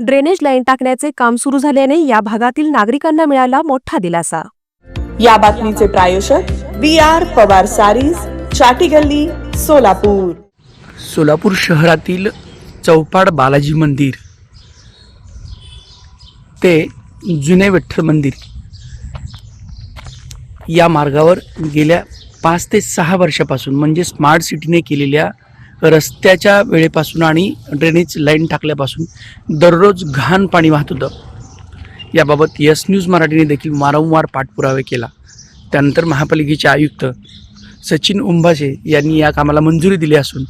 Drainage line टाकण्याचे काम सुरू झाल्याने या भागातील नागरिकांना मिळाला मोठा दिलासा. या बातमीचे प्रायोजक बी आर पवार सारीज चाटी गल्ली सोलापूर. सोलापूर शहरातील चौपाड बालाजी मंदिर. ते जुने विठ्ठल मंदिर. या मार्गावर गेल्या पाच ते सहा वर्षापासून म्हणजे स्मार्ट सिटीने केलेल्या रस्त्याच्या वेळेपासून आणि ड्रेनेज लाईन टाकल्यापासून दररोज घाण पाणी वाहत होतं. याबाबत यस न्यूज मराठीने देखील वारंवार पाठपुरावे केला. त्यानंतर महापालिकेचे आयुक्त सचिन उंभाशे यांनी या कामाला मंजुरी दिली असून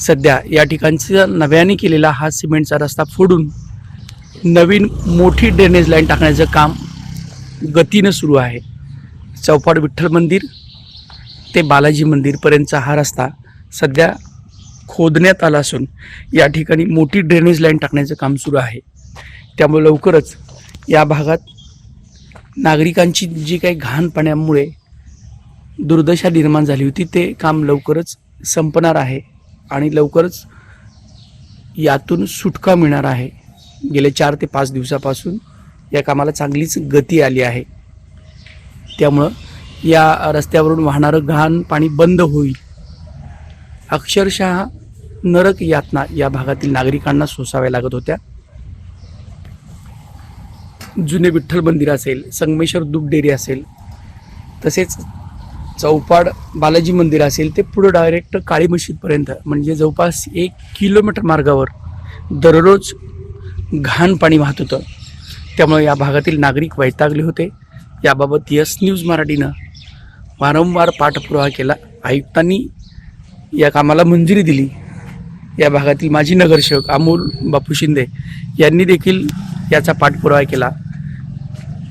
सध्या या ठिकाणचा नव्याने केलेला हा सिमेंटचा रस्ता फोडून नवीन मोठी ड्रेनेज लाईन टाकण्याचं काम गतीनं सुरू आहे. चौपाड विठ्ठल मंदिर ते बालाजी मंदिरपर्यंतचा हा रस्ता सध्या खोदण्यात आला असून या ठिकाणी मोठी ड्रेनेज लाईन टाकण्याचं काम सुरू आहे. त्यामुळे लवकरच या भागात नागरिकांची जी काही घाण पाण्यामुळे दुर्दशा निर्माण झाली होती ते काम लवकरच संपणार आहे आणि लवकरच यातून सुटका मिळणार आहे. गेले चार ते पाच दिवसापासून या कामाला चांगलीच गती आली आहे. त्यामुळं या रस्त्यावरून वाहणारं घाण पाणी बंद होईल. अक्षरशः नरक यातना या भागातील नागरिकांना सोसाव्या लागत होत्या. जुने विठ्ठल मंदिर असेल संगमेश्वर दूध असेल तसेच चौपाड बालाजी मंदिर असेल ते पुढं डायरेक्ट काळी मशीदपर्यंत म्हणजे जवळपास एक किलोमीटर मार्गावर दररोज घाण पाणी वाहत होतं. त्यामुळे या भागातील नागरिक वैतागले होते. याबाबत यस न्यूज मराठीनं वारंवार पाठपुरावा केला. आयुक्तांनी या कामाला मंजुरी दिली. या भागातील माजी नगरसेवक अमोल बापू शिंदे यांनी देखील याचा पाठपुरावा केला.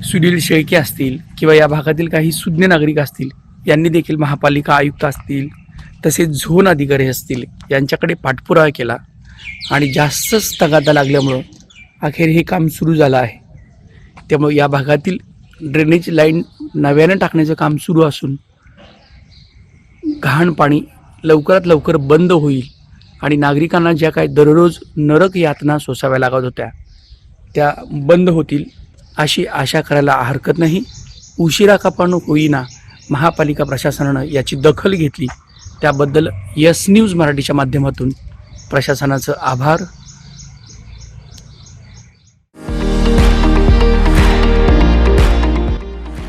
सुनील शेळके असतील किंवा या भागातील काही सुज्ञ नागरिक असतील यांनी देखील महापालिका आयुक्त असतील तसेच झोन अधिकारी असतील यांच्याकडे पाठपुरावा केला. आणि जास्तच तगादा लागल्यामुळं अखेर हे काम सुरू झालं आहे. त्यामुळे या भागातील ड्रेनेज लाईन नव्यानं टाकण्याचं काम सुरू असून घाण पाणी लवकरात लवकर बंद होईल आणि नागरिकांना ज्या काही दररोज नरक यातना सोसाव्या लागत होत्या त्या बंद होतील अशी आशा करायला हरकत नाही. उशिरा कापाणूक होईना महापालिका प्रशासनानं याची दखल घेतली. त्याबद्दल यस न्यूज मराठीच्या माध्यमातून प्रशासनाचं आभार.